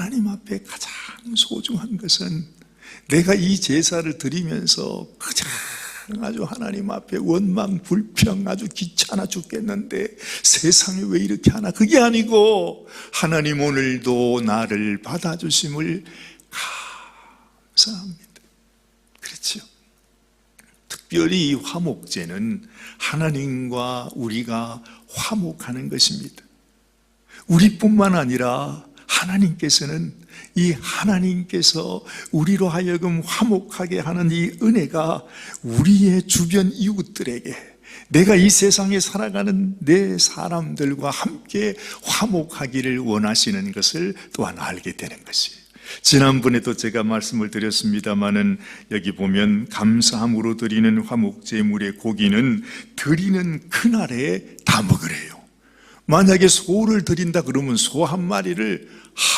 하나님 앞에 가장 소중한 것은 내가 이 제사를 드리면서 가장 아주 하나님 앞에 원망, 불평, 아주 귀찮아 죽겠는데 세상에 왜 이렇게 하나? 그게 아니고 하나님 오늘도 나를 받아주심을 감사합니다. 그렇죠. 특별히 이 화목제는 하나님과 우리가 화목하는 것입니다. 우리뿐만 아니라 하나님께서는 이 하나님께서 우리로 하여금 화목하게 하는 이 은혜가 우리의 주변 이웃들에게 내가 이 세상에 살아가는 내 사람들과 함께 화목하기를 원하시는 것을 또한 알게 되는 것이에요. 지난번에도 제가 말씀을 드렸습니다마는 여기 보면 감사함으로 드리는 화목제물의 고기는 드리는 그날에 다 먹으래요. 만약에 소를 드린다 그러면 소 한 마리를 하루